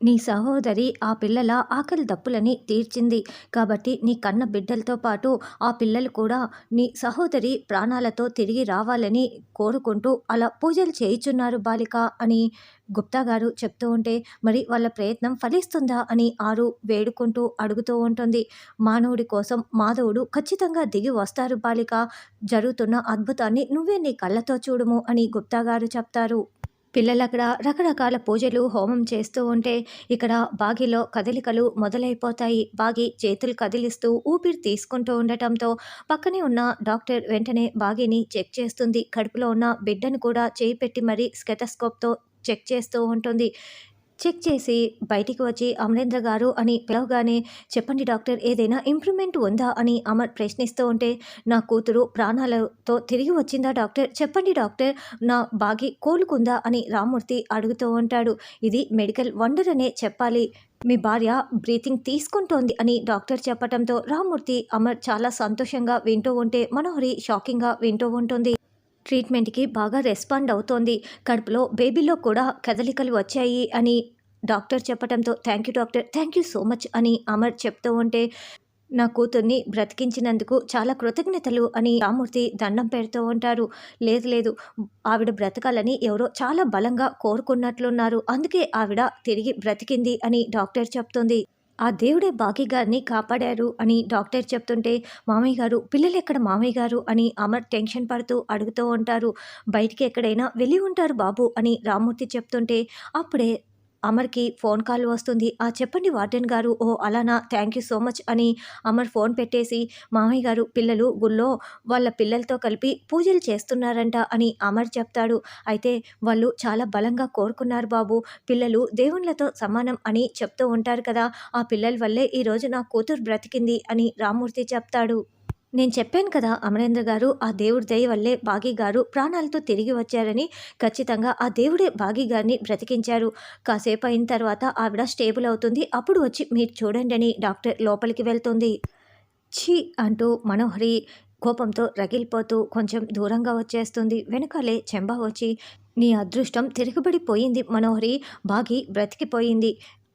నీ సహోదరి ఆ పిల్లల ఆకలి దప్పులని తీర్చింది. కాబట్టి నీ కన్న బిడ్డలతో పాటు ఆ పిల్లలు కూడా నీ సహోదరి ప్రాణాలతో తిరిగి రావాలని కోరుకుంటూ అలా పూజలు చేయుచున్నారు బాలిక అని గుప్తా గారు చెప్తూ ఉంటే మరి వాళ్ళ ప్రయత్నం ఫలిస్తుందా అని ఆరు వేడుకుంటూ అడుగుతూ ఉంటుంది. మానవుడి కోసం మాధవుడు ఖచ్చితంగా దిగి వస్తారు బాలిక. జరుగుతున్న అద్భుతాన్ని నువ్వే నీ కళ్ళతో చూడుము అని గుప్తా గారు చెప్తారు. పిల్లలు అక్కడ రకరకాల పూజలు హోమం చేస్తూ ఉంటే ఇక్కడ బాగిలో కదలికలు మొదలైపోతాయి. బాగి చేతులు కదిలిస్తూ ఊపిరి తీసుకుంటూ ఉండటంతో పక్కనే ఉన్న డాక్టర్ వెంటనే బాగిని చెక్ చేస్తుంది. కడుపులో ఉన్న బిడ్డను కూడా చేయి పెట్టి మరీ స్కెటస్కోప్తో చెక్ చేస్తూ ఉంటుంది. చెక్ చేసి బయటికి వచ్చి అమరేంద్ర గారు అని పిలవగానే చెప్పండి డాక్టర్ ఏదైనా ఇంప్రూవ్మెంట్ ఉందా అని అమర్ ప్రశ్నిస్తూ ఉంటే నా కూతురు ప్రాణాలతో తిరిగి వచ్చిందా డాక్టర్? చెప్పండి డాక్టర్ నా బాగి కోలుకుందా అని రామూర్తి అడుగుతూ ఉంటాడు. ఇది మెడికల్ వండర్ అనే చెప్పాలి. మీ భార్య బ్రీతింగ్ తీసుకుంటోంది అని డాక్టర్ చెప్పడంతో రామూర్తి అమర్ చాలా సంతోషంగా వింటూ ఉంటే మనోహరి షాకింగ్గా వింటూ ఉంటుంది. ట్రీట్మెంట్కి బాగా రెస్పాండ్ అవుతోంది. కడుపులో బేబీలో కూడా కదలికలు వచ్చాయి అని డాక్టర్ చెప్పడంతో thank you doctor thank you so much అని అమర్ చెప్తూ ఉంటే నా కూతుర్ని బ్రతికించినందుకు చాలా కృతజ్ఞతలు అని రామూర్తి దండం పెడుతూ ఉంటారు. లేదు లేదు ఆవిడ బ్రతకాలని ఎవరో చాలా బలంగా కోరుకున్నట్లున్నారు. అందుకే ఆవిడ తిరిగి బ్రతికింది అని డాక్టర్ చెప్తుంది. ఆ దేవుడే బాకీ గారిని కాపాడారు అని డాక్టర్ చెప్తుంటే మామయ్య గారు పిల్లలు ఎక్కడ మామయ్య గారు? అని అమర్ టెన్షన్ పడుతూ అడుగుతూ ఉంటారు. బయటికి ఎక్కడైనా వెళ్ళి ఉంటారు బాబు అని రామ్మూర్తి చెప్తుంటే అప్పుడే అమర్కి ఫోన్ కాల్ వస్తుంది. ఆ చెప్పండి వార్డెన్ గారు. ఓ అలానా? థ్యాంక్ యూ సో మచ్ అని అమర్ ఫోన్ పెట్టేసి మామయ్య గారు పిల్లలు గుళ్ళో వాళ్ళ పిల్లలతో కలిపి పూజలు చేస్తున్నారంట అని అమర్ చెప్తాడు. అయితే వాళ్ళు చాలా బలంగా కోరుకున్నారు బాబు. పిల్లలు దేవుళ్ళతో సమానం అని చెప్తూ ఉంటారు కదా. ఆ పిల్లల వల్లే ఈరోజు నా కూతురు బ్రతికింది అని రామ్మూర్తి చెప్తాడు. నేను చెప్పాను కదా అమరేంద్ర గారు ఆ దేవుడి దయ వల్లే బాగీ గారు ప్రాణాలతో తిరిగి వచ్చారని ఖచ్చితంగా ఆ దేవుడే బాగీ గారిని బ్రతికించారు. కాసేపు అయిన తర్వాత ఆవిడ స్టేబుల్ అవుతుంది. అప్పుడు వచ్చి మీరు చూడండి అని డాక్టర్ లోపలికి వెళ్తుంది. ఛీ అంటూ మనోహరి కోపంతో రగిలిపోతూ కొంచెం దూరంగా వచ్చేస్తుంది. వెనకాలే చెంబా వచ్చి నీ అదృష్టం తిరగబడిపోయింది మనోహరి. బాగి బ్రతికిపోయింది.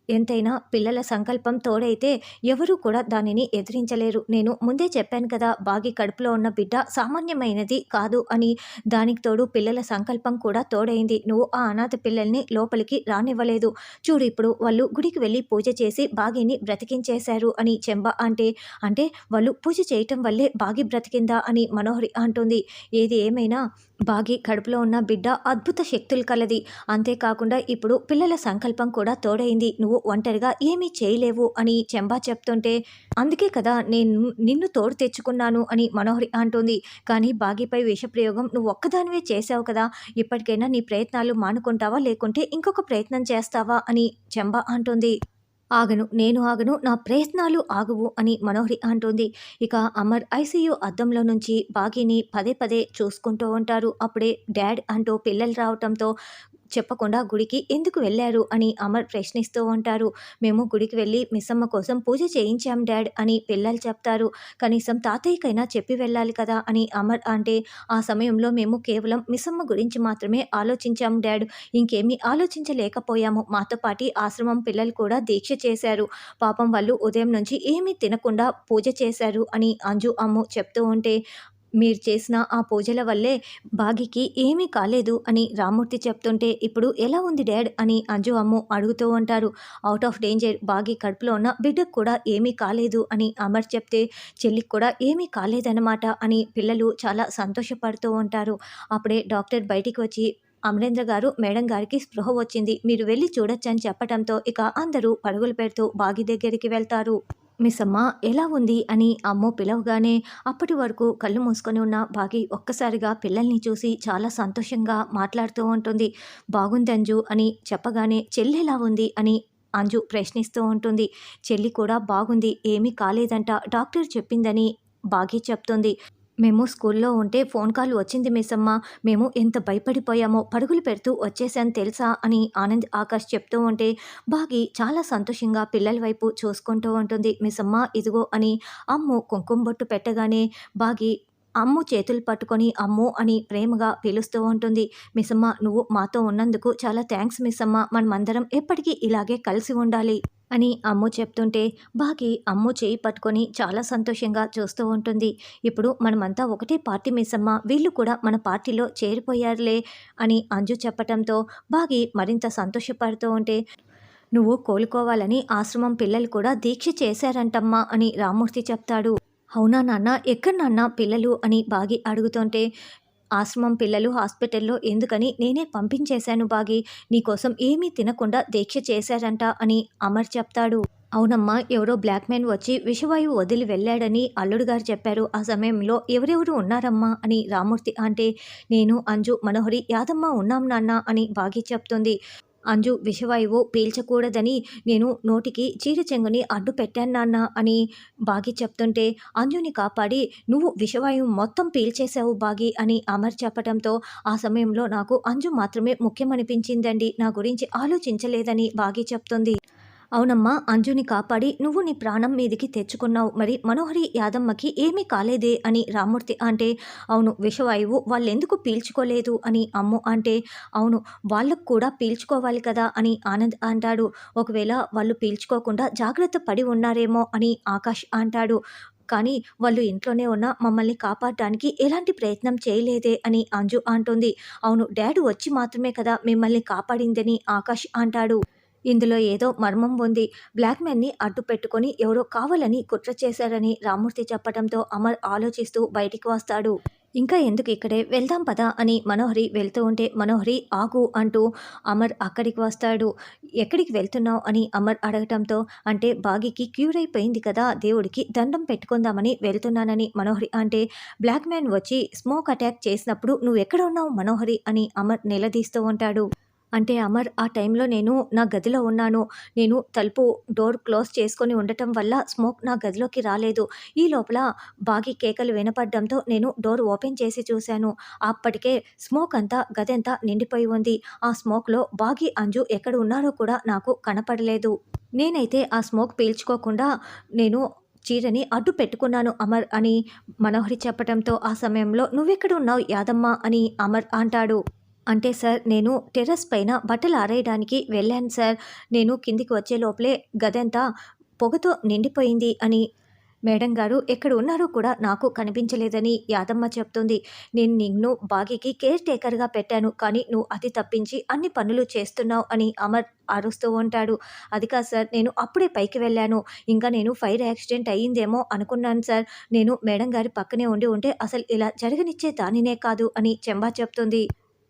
ఎంతైనా పిల్లల సంకల్పం తోడైతే ఎవరూ కూడా దానిని ఎదిరించలేరు. నేను ముందే చెప్పాను కదా బాగి కడుపులో ఉన్న బిడ్డ సామాన్యమైనది కాదు అని. దానికి తోడు పిల్లల సంకల్పం కూడా తోడైంది. నువ్వు ఆ అనాథ పిల్లల్ని లోపలికి రానివ్వలేదు. చూడు ఇప్పుడు వాళ్ళు గుడికి వెళ్ళి పూజ చేసి బాగిని బ్రతికించేశారు అని చెంబ అంటే అంటే వాళ్ళు పూజ చేయటం వల్లే బాగి బ్రతికిందా అని మనోహరి అంటుంది. ఏది ఏమైనా బాగి కడుపులో ఉన్న బిడ్డ అద్భుత శక్తులు కలది. అంతేకాకుండా ఇప్పుడు పిల్లల సంకల్పం కూడా తోడైంది. నువ్వు ఒంటరిగా ఏమీ చేయలేవు అని చెంబా చెప్తుంటే అందుకే కదా నేను నిన్ను తోడు తెచ్చుకున్నాను అని మనోహరి అంటుంది. కానీ బాగిపై విషప్రయోగం నువ్వు ఒక్కదానివే చేసావు కదా. ఇప్పటికైనా నీ ప్రయత్నాలు మానుకుంటావా? లేకుంటే ఇంకొక ప్రయత్నం చేస్తావా? అని చెంబా అంటుంది. ఆగను నేను ఆగను నా ప్రయత్నాలు ఆగవు అని మనోహరి అంటుంది. ఇక అమర్ ఐసీయూ అద్దంలో నుంచి బాగీని పదే పదే చూసుకుంటూ ఉంటారు. అప్పుడే డాడ్ అంటూ పిల్లలు రావటంతో చెప్పకుండా గుడికి ఎందుకు వెళ్ళారు అని అమర్ ప్రశ్నిస్తూ ఉంటారు. మేము గుడికి వెళ్ళి మిస్సమ్మ కోసం పూజ చేయించాం డాడ్ అని పిల్లలు చెప్తారు. కనీసం తాతయ్యకైనా చెప్పి వెళ్ళాలి కదా అని అమర్ అంటే ఆ సమయంలో మేము కేవలం మిస్సమ్మ గురించి మాత్రమే ఆలోచించాం డాడ్. ఇంకేమీ ఆలోచించలేకపోయాము. మాతో పాటి ఆశ్రమం పిల్లలు కూడా దీక్ష చేశారు. పాపం వాళ్ళు ఉదయం నుంచి ఏమీ తినకుండా పూజ చేశారు అని అంజు అమ్ము చెప్తూ ఉంటే మీరు చేసిన ఆ పూజల వల్లే బాగికి ఏమీ కాలేదు అని రామ్మూర్తి చెప్తుంటే ఇప్పుడు ఎలా ఉంది డాడ్ అని అంజు అమ్ము అడుగుతూ ఉంటారు. అవుట్ ఆఫ్ డేంజర్ బాగి కడుపులో ఉన్న బిడ్డకు కూడా ఏమీ కాలేదు అని అమర్ చెప్తే చెల్లికి కూడా ఏమీ కాలేదన్నమాట అని పిల్లలు చాలా సంతోషపడుతూ ఉంటారు. అప్పుడే డాక్టర్ బయటికి వచ్చి అమరేంద్ర గారు మేడం గారికి స్పృహ వచ్చింది. మీరు వెళ్ళి చూడొచ్చని చెప్పడంతో ఇక అందరూ పరుగులు పెడుతూ బాగి దగ్గరికి వెళ్తారు. మిస్ అమ్మ ఎలా ఉంది? అని అమ్మో పిలవగానే అప్పటి వరకు కళ్ళు మూసుకొని ఉన్న బాగి ఒక్కసారిగా పిల్లల్ని చూసి చాలా సంతోషంగా మాట్లాడుతూ ఉంటుంది. బాగుంది అంజు అని చెప్పగానే చెల్లి ఎలా ఉంది అని అంజు ప్రశ్నిస్తూ ఉంటుంది. చెల్లి కూడా బాగుంది ఏమీ కాలేదంట. డాక్టర్ చెప్పిందని బాగి చెప్తుంది. మేము స్కూల్లో ఉంటే ఫోన్ కాల్ వచ్చింది మిస్సమ్మ. మేము ఎంత భయపడిపోయామో పరుగులు పెడుతూ వచ్చేసాను తెలుసా అని ఆనంద్ ఆకాష్ చెప్తూ ఉంటే బాగి చాలా సంతోషంగా పిల్లల వైపు చూసుకుంటూ ఉంటుంది మిస్సమ్మ ఇదిగో అని అమ్ము కుంకుమ బొట్టు పెట్టగానే బాగి అమ్ము చేతులు పట్టుకొని అమ్ము అని ప్రేమగా పిలుస్తూ ఉంటుంది. మిస్సమ్మ నువ్వు మాతో ఉన్నందుకు చాలా థ్యాంక్స్ మిస్సమ్మ. మనమందరం ఎప్పటికీ ఇలాగే కలిసి ఉండాలి. అని అమ్ము చెప్తుంటే బాగి అమ్ము చేయి పట్టుకొని చాలా సంతోషంగా చూస్తూ ఉంటుంది. ఇప్పుడు మనమంతా ఒకటే పార్టీ మిస్సమ్మ. వీళ్ళు కూడా మన పార్టీలో చేరిపోయారులే అని అంజు చెప్పటంతో బాగి మరింత సంతోషపడుతూ ఉంటే నువ్వు కోలుకోవాలని ఆశ్రమం పిల్లలు కూడా దీక్ష చేశారంటమ్మా అని రామూర్తి చెప్తాడు. అవునా నాన్న? ఎక్కడ నాన్న పిల్లలు? అని బాగి అడుగుతుంటే ఆశ్రమం పిల్లలు హాస్పిటల్లో ఎందుకని నేనే పంపించేశాను బాగి నీకోసం ఏమీ తినకుండా దీక్ష చేశారంట అని అమర్ చెప్తాడు. అవునమ్మా ఎవరో బ్లాక్ మ్యాన్ వచ్చి విషవాయువు వదిలి వెళ్ళాడని అల్లుడు గారు చెప్పారు. ఆ సమయంలో ఎవరెవరు ఉన్నారమ్మా అని రామూర్తి అంటే నేను అంజు మనోహరి యాదమ్మ ఉన్నాం నాన్న అని బాగి చెప్తుంది. అంజు విషవాయువు పీల్చకూడదని నేను నోటికి చీరచెంగుని అడ్డు పెట్టాను నాన్న అని బాగి చెప్తుంటే అంజుని కాపాడి నువ్వు విషవాయువు మొత్తం పీల్చేశావు బాగి అని అమర్ చెప్పడంతో ఆ సమయంలో నాకు అంజు మాత్రమే ముఖ్యమనిపించిందండి. నా గురించి ఆలోచించలేదని బాగి చెప్తుంది. అవునమ్మా అంజుని కాపాడి నువ్వు నీ ప్రాణం మీదికి తెచ్చుకున్నావు. మరి మనోహరి యాదమ్మకి ఏమీ కాలేదే అని రామూర్తి అంటే అవును విషవాయువు వాళ్ళెందుకు పీల్చుకోలేదు అని అమ్ము అంటే అవును వాళ్ళకు కూడా పీల్చుకోవాలి కదా అని ఆనంద్ అంటాడు. ఒకవేళ వాళ్ళు పీల్చుకోకుండా జాగ్రత్త పడి ఉన్నారేమో అని ఆకాష్ అంటాడు. కానీ వాళ్ళు ఇంట్లోనే ఉన్న మమ్మల్ని కాపాడడానికి ఎలాంటి ప్రయత్నం చేయలేదే అని అంజు అంటుంది. అవును డాడీ వచ్చి మాత్రమే కదా మిమ్మల్ని కాపాడిందని ఆకాష్ అంటాడు. ఇందులో ఏదో మర్మం ఉంది. బ్లాక్ మ్యాన్ని అడ్డు పెట్టుకొని ఎవరో కావాలని కుట్ర చేశారని రామూర్తి చెప్పడంతో అమర్ ఆలోచిస్తూ బయటికి వస్తాడు. ఇంకా ఎందుకు ఇక్కడే? వెళ్దాం పదా అని మనోహరి వెళ్తూ ఉంటే మనోహరి ఆగు అంటూ అమర్ అక్కడికి వస్తాడు. ఎక్కడికి వెళ్తున్నావు అని అమర్ అడగటంతో అంటే బాగికి క్యూర్ అయిపోయింది కదా దేవుడికి దండం పెట్టుకుందామని వెళ్తున్నానని మనోహరి అంటే బ్లాక్ మ్యాన్ వచ్చి స్మోక్ అటాక్ చేసినప్పుడు నువ్వు ఎక్కడ ఉన్నావు మనోహరి అని అమర్ నిలదీస్తూ ఉంటాడు. అంటే అమర్ ఆ టైంలో నేను నా గదిలో ఉన్నాను. నేను తలుపు డోర్ క్లోజ్ చేసుకొని ఉండటం వల్ల స్మోక్ నా గదిలోకి రాలేదు. ఈ లోపల బాగి కేకలు వినపడడంతో నేను డోర్ ఓపెన్ చేసి చూశాను. అప్పటికే స్మోక్ అంతా గదంతా నిండిపోయి ఉంది. ఆ స్మోక్లో బాగి అంజు ఎక్కడ ఉన్నారో కూడా నాకు కనపడలేదు. నేనైతే ఆ స్మోక్ పీల్చుకోకుండా నేను చీరని అడ్డు పెట్టుకున్నాను అమర్ అని మనోహరి చెప్పడంతో ఆ సమయంలో నువ్వెక్కడ ఉన్నావు యాదమ్మ అని అమర్ అంటాడు. అంటే సార్ నేను టెర్రస్ పైన బట్టలు ఆరేయడానికి వెళ్ళాను సార్. నేను కిందికి వచ్చే లోపలే గదంతా పొగతో నిండిపోయింది అని మేడం గారు ఎక్కడ ఉన్నారో కూడా నాకు కనిపించలేదని యాదమ్మ చెప్తుంది. నేను నిన్ను బాగికి కేర్ టేకర్గా పెట్టాను కానీ నువ్వు అతి తప్పించి అన్ని పనులు చేస్తున్నావు అని అమర్ అరుస్తూ ఉంటాడు. అది కాదు సార్ నేను అప్పుడే పైకి వెళ్ళాను. ఇంకా నేను ఫైర్ యాక్సిడెంట్ అయ్యిందేమో అనుకున్నాను సార్. నేను మేడం గారి పక్కనే ఉండి ఉంటే అసలు ఇలా జరగనిచ్చే దానినే కాదు అని చెంబా చెప్తుంది.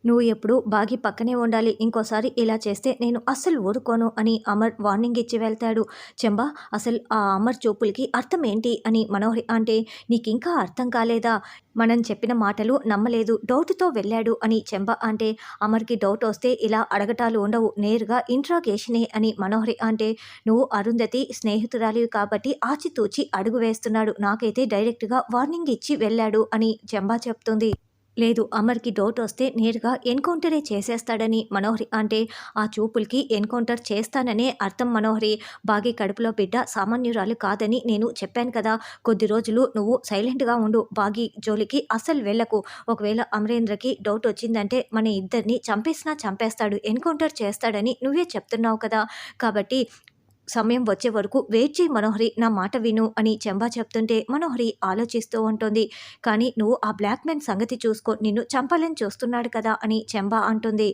నువ్వు ఎప్పుడు బాగి పక్కనే ఉండాలి. ఇంకోసారి ఇలా చేస్తే నేను అస్సలు ఊరుకోను అని అమర్ వార్నింగ్ ఇచ్చి వెళ్తాడు. చెంబా అసలు ఆ అమర్ చూపులకి అర్థం ఏంటి అని మనోహరి అంటే నీకింకా అర్థం కాలేదా? మనం చెప్పిన మాటలు నమ్మలేదు. డౌట్తో వెళ్ళాడు అని చెంబ అంటే అమర్కి డౌట్ వస్తే ఇలా అడగటాలు ఉండవు. నేరుగా ఇంట్రాగేషనే అని మనోహరి అంటే నువ్వు అరుంధతి స్నేహితురాలివి కాబట్టి ఆచితూచి అడుగు వేస్తున్నాడు. నాకైతే డైరెక్ట్గా వార్నింగ్ ఇచ్చి వెళ్ళాడు అని చెంబా చెప్తుంది. లేదు అమర్కి డౌట్ వస్తే నేరుగా ఎన్కౌంటరే చేసేస్తాడని మనోహరి అంటే ఆ చూపులకి ఎన్కౌంటర్ చేస్తాననే అర్థం మనోహరి. బాగి కడుపులో బిడ్డ సామాన్యురాలు కాదని నేను చెప్పాను కదా కొద్ది రోజులు నువ్వు సైలెంట్గా ఉండు బాగి జోలికి అస్సలు వెళ్ళకు. ఒకవేళ అమరేంద్రకి డౌట్ వచ్చిందంటే మన ఇద్దరిని చంపేసినా చంపేస్తాడు ఎన్కౌంటర్ చేస్తాడని నువ్వే చెప్తున్నావు కదా. కాబట్టి సమయం వచ్చే వరకు వెయిట్ చేయి మనోహరి నా మాట విను అని చెంబా చెప్తుంటే మనోహరి ఆలోచిస్తూ ఉంటుంది. కానీ నువ్వు ఆ బ్లాక్ మ్యాన్ సంగతి చూసుకో నిన్ను చంపాలని చూస్తున్నాడు కదా అని చెంబా అంటుంది.